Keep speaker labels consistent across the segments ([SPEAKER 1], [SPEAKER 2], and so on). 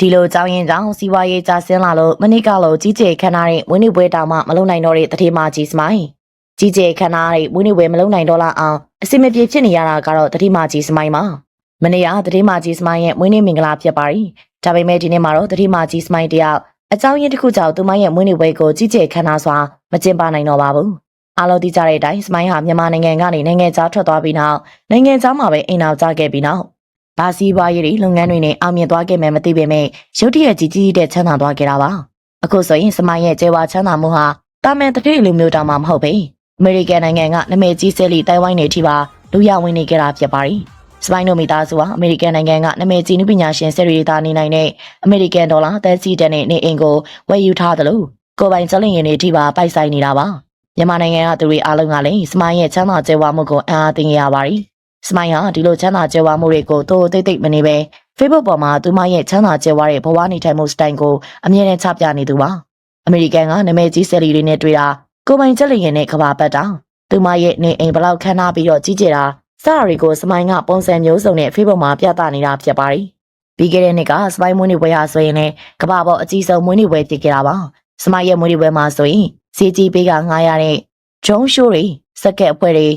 [SPEAKER 1] ဒီလိုကြောင်းရင်ကြောင့်စီးပွားရေးကျဆင်းလာလို့မနစ်ကလို့ကြီးကျယ်ခမ်းနားတဲ့ဝင်းနေပွဲတောင်မှမလုံနိုင်တော့တဲ့တတိမာကြီးစမိုင်းကြီးကျယ်ခမ်းနားတဲ့ဝင်းနေပွဲမလုံနိုင်တော့လောက်အောင်အစင်မပြေဖြစ်နေရတာကတော့တတိမာကြီးစမိုင်းပါမနေ့ကတတိမာကြီးစမိုင်းရဲ့မွေးနေ့မင်္ဂလာဖြစ်ပါရီဒါပေမဲ့ဒီနေ့မှာတော့တတိမာကြီးစမိုင်းတယောက်အကြောင်းရင်းတစ်ခုကြောင့်သူမရဲ့မွေးနေ့ပွဲကိုကြီးကျယ်ခမ်းနားစွာမကျင်းပနိုင်တော့ပါဘူးအားလုံးသိကြတဲ့အတိုင်းစမိုင်းဟာမြန်မာနိုင်ငံကနေနိုင်ငံခြားထွက်သွားပြီးနောက်နိုင်ငံခြားမှာပဲအိမ်အောင်ကြခဲ့ပြီးနောက် ဘာစီးပွားရေးတွေလုပ်ငန်းတွေနဲ့အောင်မြင်သွားခဲ့မယ်မသိပေမဲ့ရုတ်တရက်ကြီးကြီးတဲ့ချမ်းသာသွားခဲ့တာပါအခုဆိုရင်စမိုင်းရဲ့ကျေဝါချမ်းသာမှုဟာတာမန်တစ်တိလူမျိုးတောင်မှမဟုတ်ပဲအမေရိကန်နိုင်ငံကနာမည်ကြီးဆဲလီတိုင်ဝိုင်းနေထိပါလူရဝင်နေကြတာဖြစ်ပါရီစမိုင်းတို့မိသားစုဟာအမေရိကန်နိုင်ငံကနာမည်ကြီးနုပညာရှင်ဆယ်ရီသားနေနိုင်တဲ့အမေရိကန်ဒေါ်လာ30စီတက်နဲ့နေအိမ်ကိုဝယ်ယူထားသလိုကိုယ်ပိုင်စလင်ရင်တွေထိပါပိုက်ဆိုင်နေတာပါမြန်မာနိုင်ငံကသူတွေအားလုံးကလည်းစမိုင်းရဲ့ချမ်းသာကျေဝါမှုကိုအံ့အားသင်ကြရပါရီ စမိုင်းဟာဒီလိုချမ်းသာကြွယ်ဝမှုတွေကိုတိုးတိတ်တိတ်မနေပဲ Facebook ပေါ်မှာသူမရဲ့ချမ်းသာကြွယ်ဝတဲ့ဘဝနေထိုင်မှုစတိုင်ကိုအမြဲတမ်းချပြနေသူပါအမေရိကန်ကနာမည်ကြီးဆယ်လီတွေနဲ့တွေ့တာကိုပိုင်ချက်လျင်နဲ့ကဘာပတ်တာသူမရဲ့နေအိမ်ဘလောက်ခမ်းနားပြီးတော့ကြီးကျယ်တာစတာတွေကိုစမိုင်းကပုံစံမျိုးစုံနဲ့ Facebook မှာပြသနေတာဖြစ်ပါရီပြီးခဲ့တဲ့နှစ်ကစမိုင်းမွေးနေ့ပွဲဟာဆိုရင်လည်းကဘာပေါ်အကြီးဆုံးမွေးနေ့ပွဲဖြစ်ခဲ့တာပါစမိုင်းရဲ့မွေးနေ့ပွဲမှာဆိုရင်စီကြီးပေးကငားရတဲ့ဂျုံရှိုးတွေစက်ကက်အဖွဲ့တွေ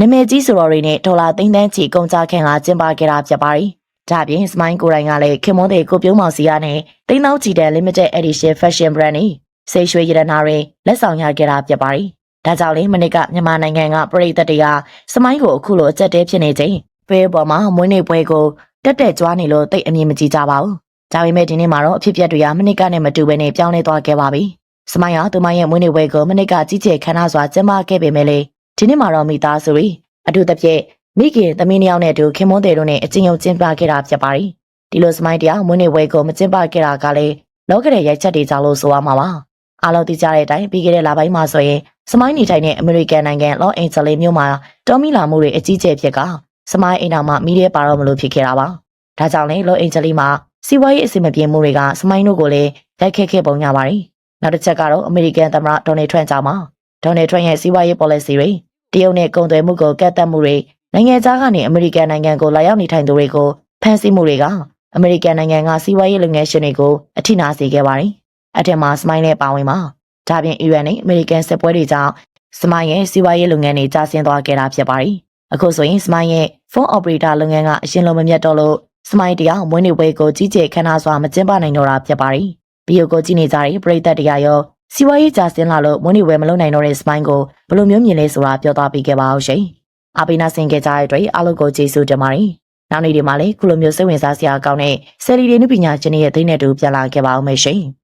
[SPEAKER 1] နာမည်ကြီးဆိုတော်တွေနဲ့ဒေါ်လာသိန်းသန်းချီကုန်ကြခင်ကကျင်းပခဲ့တာဖြစ်ပါတယ်။ဒါ့အပြင်စမိုင်းကိုယ်တိုင်ကလည်းခင်မွန်းတဲ့ကိုပြုံးမောင်စီရနဲ့တိန်းသောချီတဲ့ limited edition fashion brand နဲ့ဆေးရွှေရတနာတွေလက်ဆောင်ရခဲ့တာဖြစ်ပါတယ်။ဒါကြောင့်လေမနစ်ကမြန်မာနိုင်ငံကပြည်သက်တွေကစမိုင်းကိုအခုလိုအကျက်တဲဖြစ်နေချိန်ပဲပေါ်မှာမွေးနေ့ပွဲကိုတက်တက်ကြွားနေလို့တိတ်အမြင်မကြည့်ကြပါဘူး။ဒါပေမဲ့ဒီနေ့မှာတော့အဖြစ်အပျက်တွေကမနစ်ကနဲ့မတူဘဲနဲ့ပြောင်းလဲသွားခဲ့ပါပြီ။စမိုင်းဟာသူမရဲ့မွေးနေ့ပွဲကိုမနစ်ကကြီးကျယ်ခမ်းနားစွာကျင်းပခဲ့ပေမဲ့လေ ဒီနေ့မှာတော့မိသားစုတွေအထူးသဖြင့်မိခင်သမီးနှစ်ယောက်နဲ့အတူခင်မွန်းတယ်တို့နဲ့အချင်းချင်းကျင်းပခဲ့တာဖြစ်ပါတယ်။ဒီလိုစမိုင်းတရားမွေးနေ့ဝဲကိုမကျင်းပခဲ့တာကလည်းလောကရဲ့ရိုက်ချက်တွေကြောင့်လို့ဆိုရမှာပါ။အားလုံးသိကြတဲ့အတိုင်းပြီးခဲ့တဲ့လပိုင်းမှာဆိုရင်စမိုင်းနေထိုင်တဲ့အမေရိကန်နိုင်ငံလော့အန်ဂျလိမြို့မှာတော်မီလာမှုတွေအကြီးကျယ်ဖြစ်ကစမိုင်းအိမ်တော်မှာမီးရဲပါတော့မလို့ဖြစ်ခဲ့တာပါ။ဒါကြောင့်လည်းလော့အန်ဂျလိမှာစီးပွားရေးအဆင်မပြေမှုတွေကစမိုင်းတို့ကိုလည်းရိုက်ခတ်ခဲ့ပုံရပါတယ်။နောက်တစ်ချက်ကတော့အမေရိကန်သမ္မတဒေါ်နယ်ထရန့်ကြောင့်ပါ။ဒေါ်နယ်ထရန့်ရဲ့စီးပွားရေး policy တွေ တရုတ်နဲ့ကုန်သွယ်မှုကိုကန့်သတ်မှုတွေနိုင်ငံခြားကနေအမေရိကန်နိုင်ငံကိုလာရောက်နေထိုင်သူတွေကိုဖမ်းဆီးမှုတွေကအမေရိကန်နိုင်ငံကစီးပွားရေးလုပ်ငန်းရှင်တွေကိုအထိနာစေခဲ့ပါတယ်။အထက်မှာစမိုင်းနဲ့ပါဝင်ပါ။ဒါပြင်အီရန်နဲ့အမေရိကန်စစ်ပွဲတွေကြောင့်စမိုင်းရဲ့စီးပွားရေးလုပ်ငန်းတွေကျဆင်းသွားခဲ့တာဖြစ်ပါတယ်။အခုဆိုရင်စမိုင်းရဲ့ဖုန်းအော်ပရေတာလုပ်ငန်းကအရင်လိုမမြတ်တော့လို့စမိုင်းတရားမွေးနေ့ပွဲကိုကြီးကျယ်ခမ်းနားစွာမကျင်းပနိုင်တော့တာဖြစ်ပါတယ်။ဗီဒီယိုကိုကြည့်နေကြတဲ့ပရိသတ်တရားရော စီဝါရေးကြာစင်းလာလို့မွေးနေ့ဝယ်မလုပ်နိုင်တော့တဲ့စမိုင်းကိုဘယ်လိုမျိုးမြင်လဲဆိုတာပြောသွားပေးခဲ့ပါအောင်ရှင်။အပိနာဆင်ခဲ့ကြတဲ့အတွက်အားလုံးကိုကျေးဇူးတင်ပါတယ်။နောက်နေ့ဒီမှာလည်းခုလိုမျိုးစိတ်ဝင်စားစရာကောင်းတဲ့ဆယ်လီတွေနုပညာရှင်တွေရဲ့သိတဲ့တူပြန်လာခဲ့ပါအောင်မယ်ရှင်။